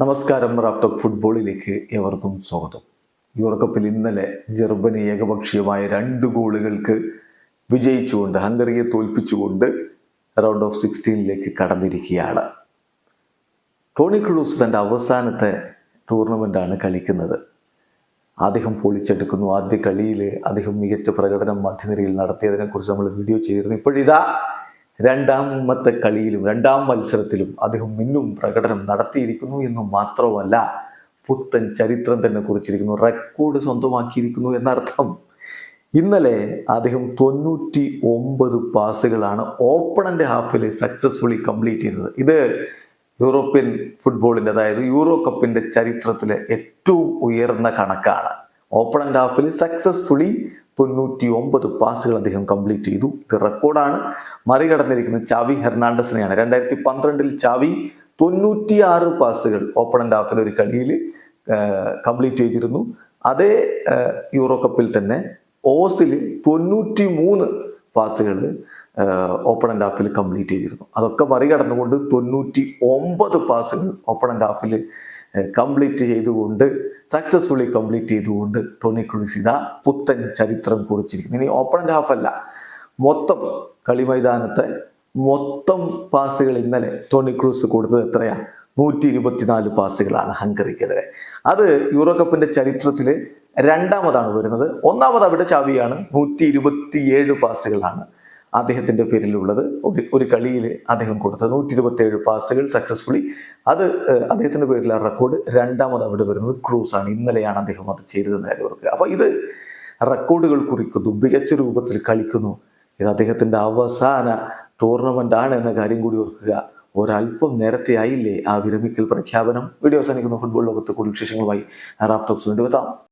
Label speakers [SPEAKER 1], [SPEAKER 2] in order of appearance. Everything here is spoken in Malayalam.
[SPEAKER 1] നമസ്കാരം റാഫ്റ്റോക്ക് ഫുട്ബോളിലേക്ക് ഏവർക്കും സ്വാഗതം. യൂറോകപ്പിൽ ഇന്നലെ ജർമ്മനി ഏകപക്ഷീയമായ രണ്ട് ഗോളുകൾക്ക് വിജയിച്ചുകൊണ്ട് ഹംഗറിയെ തോൽപ്പിച്ചുകൊണ്ട് റൗണ്ട് ഓഫ് സിക്സ്റ്റീനിലേക്ക് കടന്നിരിക്കുകയാണ്. ടോണി ക്രൂസ് തന്റെ അവസാനത്തെ ടൂർണമെന്റാണ് കളിക്കുന്നത്. അദ്ദേഹം പൊളിച്ചെടുക്കുന്നു. ആദ്യ കളിയിൽ അദ്ദേഹം മികച്ച പ്രകടനം മധ്യനിരയിൽ നടത്തിയതിനെക്കുറിച്ച് നമ്മൾ വീഡിയോ ചെയ്തിരുന്നു. ഇപ്പോഴിതാ രണ്ടാമത്തെ കളിയിലും രണ്ടാം മത്സരത്തിലും അദ്ദേഹം മിന്നും പ്രകടനം നടത്തിയിരിക്കുന്നു എന്ന് മാത്രമല്ല പുത്തൻ ചരിത്രം തന്നെ കുറിച്ചിരിക്കുന്നു റെക്കോർഡ് സ്വന്തമാക്കിയിരിക്കുന്നു എന്നർത്ഥം. ഇന്നലെ അദ്ദേഹം തൊണ്ണൂറ്റി ഒമ്പത് പാസുകളാണ് ഓപ്പണന്റെ ഹാഫിൽ സക്സസ്ഫുള്ളി കംപ്ലീറ്റ് ചെയ്തത്. ഇത് യൂറോപ്യൻ ഫുട്ബോളിന്റെ അതായത് യൂറോ കപ്പിന്റെ ചരിത്രത്തിലെ ഏറ്റവും ഉയർന്ന കണക്കാണ്. ഓപ്പണന്റ് ഹാഫിൽ സക്സസ്ഫുള്ളി തൊണ്ണൂറ്റി ഒമ്പത് പാസുകൾ അദ്ദേഹം കംപ്ലീറ്റ് ചെയ്തു. ഇത് റെക്കോർഡാണ് മറികടന്നിരിക്കുന്നത് ചാവി ഹെർണാണ്ടസിനെയാണ്. രണ്ടായിരത്തി പന്ത്രണ്ടിൽ ചാവി തൊണ്ണൂറ്റിയാറ് പാസുകൾ ഓപ്പണന്റ് ഹാഫിൽ ഒരു കളിയിൽ കംപ്ലീറ്റ് ചെയ്തിരുന്നു. അതേ യൂറോ കപ്പിൽ തന്നെ ഓസിൽ തൊണ്ണൂറ്റി മൂന്ന് പാസുകൾ ഓപ്പണന്റ് ഹാഫിൽ കംപ്ലീറ്റ് ചെയ്തിരുന്നു. അതൊക്കെ മറികടന്നുകൊണ്ട് തൊണ്ണൂറ്റി ഒമ്പത് പാസുകൾ ഓപ്പണന്റ് ഹാഫിൽ കംപ്ലീറ്റ് ചെയ്തുകൊണ്ട് സക്സസ്ഫുള്ളി കംപ്ലീറ്റ് ചെയ്തുകൊണ്ട് ടോണി ക്രൂസ് ഇതാ പുത്തൻ ചരിത്രം കുറിച്ചിരിക്കുന്നു. ഇനി ഓപ്പൺ ഹാഫ് അല്ല. മൊത്തം കളി മൈതാനത്തെ മൊത്തം പാസുകൾ ഇന്നലെ ടോണി ക്രൂസ് കൊടുത്തത് എത്രയാ? നൂറ്റി ഇരുപത്തിനാല് പാസുകളാണ് ഹംഗറിക്കെതിരെ. അത് യൂറോ കപ്പിന്റെ ചരിത്രത്തിൽ രണ്ടാമതാണ് വരുന്നത്. ഒന്നാമത് അവിടെ ചാവിയാണ്. നൂറ്റി ഇരുപത്തിയേഴ് പാസുകളാണ് അദ്ദേഹത്തിന്റെ പേരിലുള്ളത് ഒരു ഒരു കളിയിൽ അദ്ദേഹം കൊടുത്തത്. നൂറ്റി ഇരുപത്തി ഏഴ് പാസുകൾ സക്സസ്ഫുള്ളി അത് അദ്ദേഹത്തിന്റെ പേരിൽ ആ റെക്കോർഡ് രണ്ടാമത് അവിടെ വരുന്നത് ക്രൂസാണ് ഇന്നലെയാണ് അദ്ദേഹം അത് ചെയ്തതെന്ന് കാര്യം ഓർക്കുക അപ്പോൾ ഇത് റെക്കോർഡുകൾ കുറിക്കുന്നു മികച്ച രൂപത്തിൽ കളിക്കുന്നു. ഇത് അദ്ദേഹത്തിന്റെ അവസാന ടൂർണമെന്റ് ആണ് എന്ന കാര്യം കൂടി ഓർക്കുക. ഒരല്പം നേരത്തെ ആയില്ലേ ആ വിരമിക്കൽ പ്രഖ്യാപനം? വീഡിയോ അവസാനിക്കുന്ന. ഫുട്ബോൾ ലോകത്ത് കൂടുതൽ വിശേഷങ്ങളുമായി റാഫ് ടോക്സ് വേണ്ടി എത്താം.